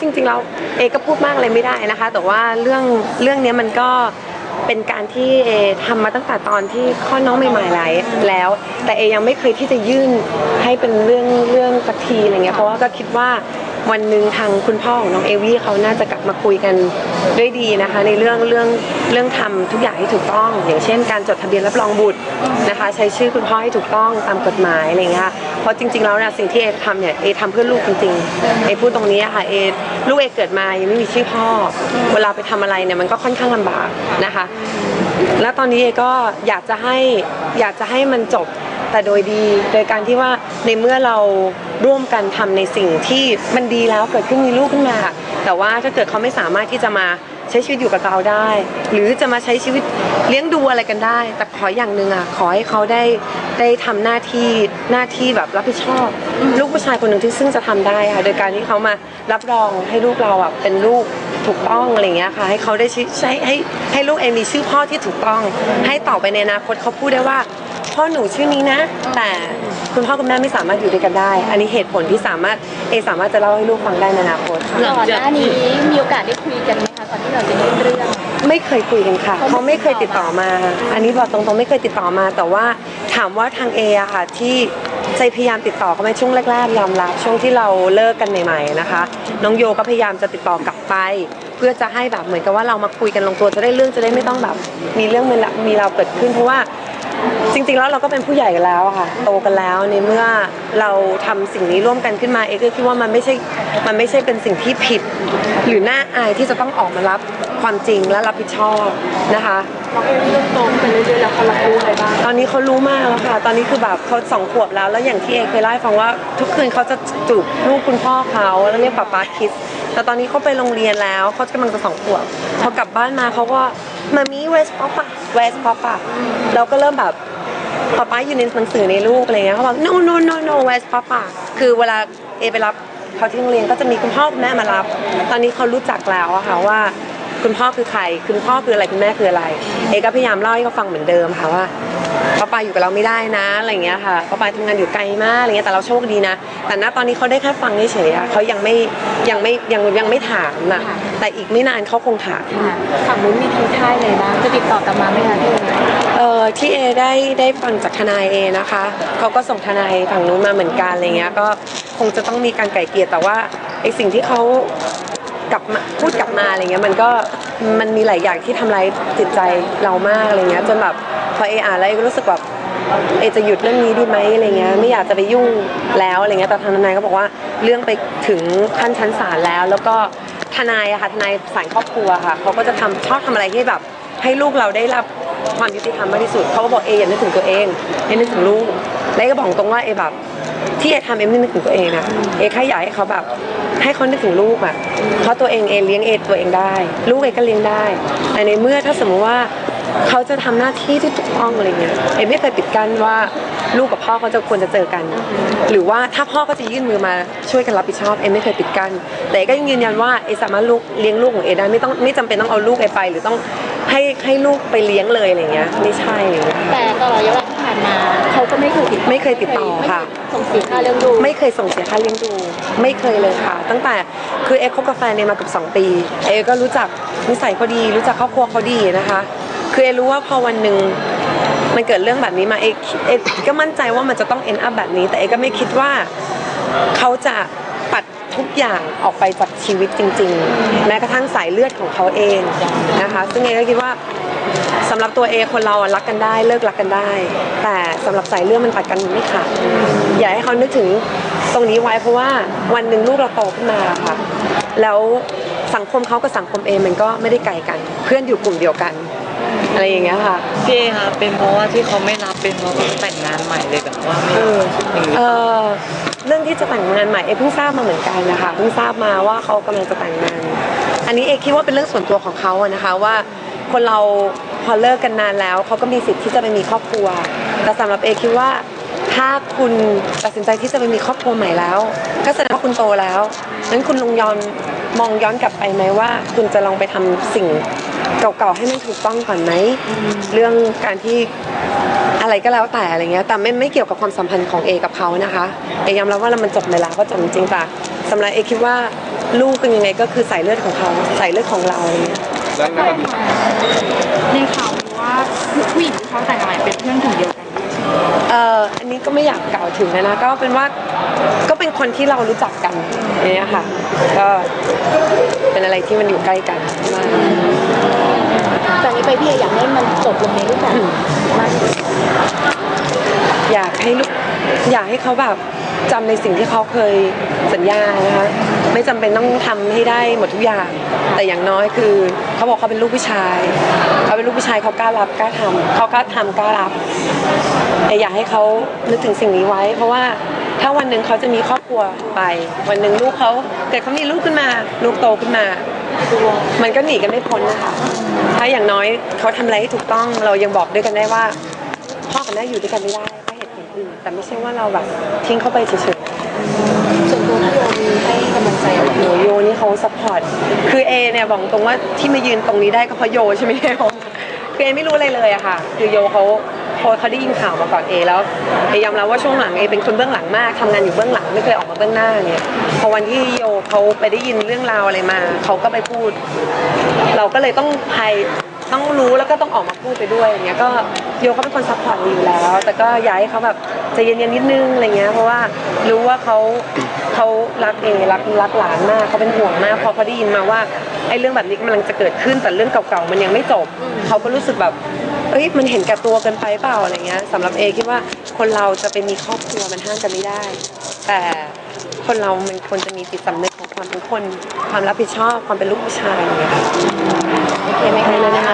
จริงๆแล้วเอก็พูดมากอะไรไม่ได้นะคะ แต่ว่าเรื่องเรื่องนี้มันก็เป็นการที่เอทำมาตั้งแต่ตอนที่ข้อน้องใหม่ๆหลายแล้ว แต่เอยังไม่เคยที่จะยื่นให้เป็นเรื่องเรื่องสักทีอะไรเงี้ยเพราะว่าก็คิดว่า วันหนึ่งทางคุณพ่อของน้องเอวี่เขาน่าจะกลับมาคุยกันด้วยดีนะคะ ในเรื่องเรื่องเรื่องทำทุกอย่างให้ถูกต้อง อย่างเช่น การจดทะเบียนรับรองบุตรนะคะ ใช้ชื่อคุณพ่อให้ถูกต้องตามกฎหมายอะไรเงี้ยค่ะเพราะจริงๆแล้วนี่ยสิ่งที่เอทำเนี่ยเอทำเพื่อลูกจริงๆเอพูดตรงนี้อะค่ะเอลูกเอเกิดมายังไม่มีชื่อพ่อ เวลาไปทำอะไรเนี่ยมันก็ค่อนข้างลำบากนะคะ แล้วตอนนี้เอก็อยากจะให้อยากจะให้มันจบแต่โดยดีโดยการที่ว่าในเมื่อเรา ร่วมกันทำในสิ่งที่มันดีแล้วเกิดขึ้นมีลูกขึ้นมาแต่ว่าถ้าเกิดเขาไม่สามารถที่จะมาใช้ชีวิตอยู่กับเราได้ หรือจะมาใช้ชีวิตเลี้ยงดูอะไรกันได้ แต่ขออย่างหนึ่งอะขอให้เขาได้ได้ทำหน้าที่หน้าที่แบบรับผิดชอบ ลูกผู้ชายคนหนึ่งที่ซึ่งจะทำได้ค่ะโดยการที่เขามารับรองให้ลูกเราอะเป็นลูกถูกต้องอะไรเงี้ยค่ะให้เขาได้ใช้ให้ให้ลูกเองมีชื่อพ่อที่ถูกต้อง ให้ต่อไปในอนาคตเขาพูดได้ว่า พ่อหนูชื่อนี้นะ แต่คุณพ่อคุณแม่ไม่สามารถอยู่ด้วยกันได้ อันนี้เหตุผลที่สามารถเอสามารถจะเล่าให้ลูกฟังได้ในอนาคตก่อนหน้านี้มีโอกาสได้คุยกันไหมคะก่อนที่เราจะยื่นเรื่อง ไม่เคยคุยกันค่ะเขาไม่เคยติดต่อมา อันนี้บอกตรงๆไม่เคยติดต่อมา แต่ว่าถามว่าทางเออะค่ะที่ใจพยายามติดต่อเขาไหมช่วงแรกๆยอมรับช่วงที่เราเลิกกันใหม่ๆนะคะ น้องโยก็พยายามจะติดต่อกลับไป เพื่อจะให้แบบเหมือนกับว่าเรามาคุยกันลงตัวจะได้เรื่องจะได้ไม่ต้องแบบมีเรื่องมีราวมีเราวเกิดขึ้นเพราะว่า จริงๆแล้วเราก็เป็นผู้ใหญ่กันแล้วค่ะ โตกันแล้วในเมื่อเราทำสิ่งนี้ร่วมกันขึ้นมาเอก็คิดว่ามันไม่ใช่มันไม่ใช่เป็นสิ่งที่ผิด หรือน่าอายที่จะต้องออกมารับความจริงและรับผิดชอบนะคะน้องเอเริ่มโตขึ้นไปเรื่อยๆแล้วเขารับรู้อะไรบ้างตอนนี้เขารู้มากแล้วค่ะตอนนี้คือแบบเขาสองขวบแล้วแล้วอย่างที่เอเคยเล่าให้ฟังว่า ทุกคืนเขาจะจูบลูกคุณพ่อเขาแล้วเรียกป๊าป๊าคิสแต่ตอนนี้เขาไปโรงเรียนแล้วเขากำลังจะสองขวบพอกลับบ้านมาเขาก็ มามีเวสป๊อปอะเวสป๊อปอะเราก็เริ่มแบบป๊าป๊าอยู่ในหนังสือในลูกอะไรเงี้ยเขาบอก no no no no where's papa คือเวลาเอไปรับเขาที่โรงเรียนก็จะมีคุณพ่อคุณแม่มารับ ตอนนี้เขารู้จักแล้วอะค่ะว่า คุณพ่อคือใคร คุณพ่อคืออะไรคุณแม่คืออะไร เอก็พยายามเล่าให้เขาฟังเหมือนเดิมค่ะว่าป้าปาอยู่กับเราไม่ได้นะอะไรอย่างเงี้ยค่ะป้าปาทำงานอยู่ไกลมากอะไรเงี้ยแต่เราโชคดีนะ แต่ณตอนนี้เขาได้แค่ฟังเฉยๆอะเขายังไม่ยังไม่ยังยังไม่ถามนะแต่อีกไม่นานเขาคงถามฝั่งนู้นมีทิ้งท้ายเลยบ้างจะติดต่อกลับมาไหมคะพี่เอเอ่อที่เอได้ได้ฟังจากทนายเอนะคะเขาก็ส่งทนายฝั่งนู้นมาเหมือนกันอะไรเงี้ยก็คงจะต้องมีการไกล่เกลี่ยแต่ว่าไอสิ่งที่เขา กลับมาพูดกลับมาอะไรเงี้ยมันก็มันมีหลายอย่างที่ทำร้ายจิตใจเรามากอะไรเงี้ยจนแบบพอเออ่านแล้วเอก็รู้สึกแบบเอจะหยุดเรื่องนี้ดีไหมอะไรเงี้ยไม่อยากจะไปยุ่งแล้วอะไรเงี้ยแต่ทางทนายก็บอกว่าเรื่องไปถึงขั้นชั้นศาลแล้ว แล้วก็ทนายอะค่ะทนายสายครอบครัวค่ะเขาก็จะทำชอบทำอะไรที่แบบให้ลูกเราได้รับความยุติธรรมมากที่สุดเขาก็บอกเออย่านึกถึงตัวเองเอนึกถึงลูก แล้วก็บอกตรงว่าเอแบบ ที่เอทำเอไม่นึกถึงตัวเองนะเอแค่อยากให้เขาแบบ ให้เขานึกถึงลูกอะเพราะตัวเองเอเลี้ยงเอตัวเองได้ ลูกเอก็เลี้ยงได้แต่ในเมื่อถ้าสมมติว่าเขาจะทำหน้าที่ที่ถูกต้องอะไรเงี้ยเอไม่เคยปิดกั้นว่าลูกกับพ่อเขาจะควรจะเจอกัน หรือว่าถ้าพ่อก็จะยื่นมือมาช่วยกันรับผิดชอบเอไม่เคยปิดกั้นแต่เอก็ยังยืนยันว่าเอสามารถลูกเลี้ยงลูกของเอได้ไม่ต้องไม่จำเป็นต้องเอาลูกเอไป หรือต้อง ให้ให้ลูกไปเลี้ยงเลยอะไรเงี้ยไม่ใช่อะไรเงี้ยแต่ตลอดระยะเวลาที่ผ่านมาเขาก็ไม่เคยติดไม่เคยติดต่อค่ะ ส่งเสียค่าเรื่องดูไม่เคยส่งเสียค่าเลี้ยงดู ไม่เคยเลยค่ะ ตั้งแต่คือเอคบกับแฟนเนี่ยมาเกับ 2 ปี เอก็รู้จักนิสัยเขาดี รู้จักครอบครัวเขาดีนะคะ คือเอรู้ว่าพอวันหนึ่งมันเกิดเรื่องแบบนี้มาเอเอก็มั่นใจว่ามันจะต้อง end up แบบนี้ แต่เอก็ไม่คิดว่าเขาจะปัด ทุกอย่างออกไปจากชีวิตจริง ๆ แม้กระทั่งสายเลือดของเขาเองนะคะ ซึ่งเอก็คิดว่าสำหรับตัวเอคนเราอะรักกันได้เลิกรักกันได้ แต่สำหรับสายเลือดมันตัดกันไม่ขาดอย่าให้เขานึกถึงตรงนี้ไว้เพราะว่าวันหนึ่งลูกเราโตขึ้นมาค่ะแล้วสังคมเขากับสังคมเอมันก็ไม่ได้ไกลกัน เพื่อนอยู่กลุ่มเดียวกัน อะไรอย่างเงี้ยค่ะ พี่เอคะเป็นเพราะว่าที่เขาไม่รับเป็นเพราะว่าแต่งงานใหม่เลยแบบว่าไม่เอออย่างนี้เออเรื่องที่จะแต่งงานใหม่เอเพิ่งทราบมาเหมือนกันนะคะเพิ่งทราบมาว่าเขากำลังจะแต่งงาน อันนี้เอคิดว่าเป็นเรื่องส่วนตัวของเขาอะนะคะว่าคนเราพอเลิกกันนานแล้วเขาก็มีสิทธิ์ที่จะไปมีครอบครัว แต่สำหรับเอคิดว่าถ้าคุณตัดสินใจที่จะไปมีครอบครัวใหม่แล้วก็แสดงว่าคุณโตแล้วนั้นคุณลองย้อนมองย้อนกลับไปไหมว่า คุณจะลองไปทำสิ่ง เก่าๆให้มันถูกต้องก่อนไหมเรื่องการที่อะไรก็แล้วแต่อะไรเงี้ยแต่ไม่ไม่เกี่ยวกับความสัมพันธ์ของเอกับเขานะคะเอยอมรับว่ามันจบไปแล้วก็จบจริงๆแต่สำหรับเอคิดว่าลูกเป็นยังไงก็คือสายเลือดของเขาสายเลือดของเราอะไรเงี้ยแล้วแล้วในข่าวมีว่าผู้หญิงที่เขาแต่งงานเป็นเพื่อนกลุ่มเดียวกันด้วยใช่ไหมเอ่ออันนี้ก็ไม่อยากกล่าวถึงนะนะก็เป็นว่าก็เป็นคนที่เรารู้จักกันอย่างเงี้ยค่ะก็เป็นอะไรที่มันอยู่ใกล้กันมากี่เออยากให้มันจบลงในรูปแบบมากที่สุดอยากให้ลูกอยากให้เขาแบบจำในสิ่งที่เขาเคยสัญญานะคะไม่จำเป็นต้องทำให้ได้หมดทุกอย่าง แต่อย่างน้อยคือเขาบอกเขาเป็นลูกผู้ชายเขาเป็นลูกผู้ชายเขากล้ารับกล้าทำเขากล้าทำกล้ารับ แต่อยากให้เขานึกถึงสิ่งนี้ไว้ เพราะว่าถ้าวันหนึ่งเขาจะมีครอบครัวไป วันหนึ่งลูกเขาเกิดเขามีลูกขึ้นมา ลูกโตขึ้นมา มันก็หนีกันไม่พ้นนะคะถ้าอย่างน้อยเขาทำอะไรให้ถูกต้องเรายังบอกด้วยกันได้ว่า พ่อกับแม่อยู่ด้วยกันไม่ได้เพราะเหตุผลอื่นแต่ไม่ใช่ว่าเราแบบทิ้งเขาไปเฉยส่วนตัวพี่โยมีให้กำลังใจอะไรๆหนูโยนี่เขาซัพพอร์ตคือเอเนี่ยบอกตรงว่าที่มายืนตรงนี้ได้ก็เพราะโยใช่ไหมโยคือเอไม่รู้อะไรเลยอะค่ะ คือโยเขาพอเขาได้ยินข่าวมาก่อนเอแล้วเอยอมรับว่าช่วงหลังเอเป็นคนเบื้องหลังมากทำงานอยู่เบื้องหลังไม่เคยออกมาเบื้องหน้าเนี่ยพ อวันที่โยเขาไปได้ยินเรื่องราวอะไรมาเขาก็ไปพูด เราก็เลยต้องพายต้องรู้แล้วก็ต้องออกมาพูดไปด้วยอย่างเงี้ยก็โยเขาเป็นคนซัพพอร์ตอยู่แล้ว แต่ก็อยากให้เขาแบบใจเย็นๆนิดนึงอะไรเงี้ยเพราะว่ารู้ว่าเขาเขารักเอรักรักหลานมากเขาเป็นห่วงมากพอเขาได้ยินมาว่าไอ้เรื่องแบบนี้กำลังจะเกิดขึ้นแต่เรื่องเก่าๆมันยังไม่จบเขาก็รู้สึกแบบเอ้ยมันเห็นแก่ตัวเกินไปเปล่าอะไรเงี้ยสำหรับเอคิดว่าคนเราจะไปมีครอบครัวมันห้ามกันไม่ได้ แต่ คนเรามันควรจะมีจิตสำนึกของความเป็นคน ความรับผิดชอบความเป็นลูกผู้ชายอย่างเงี้ยโอเคไหมคะเลยนะค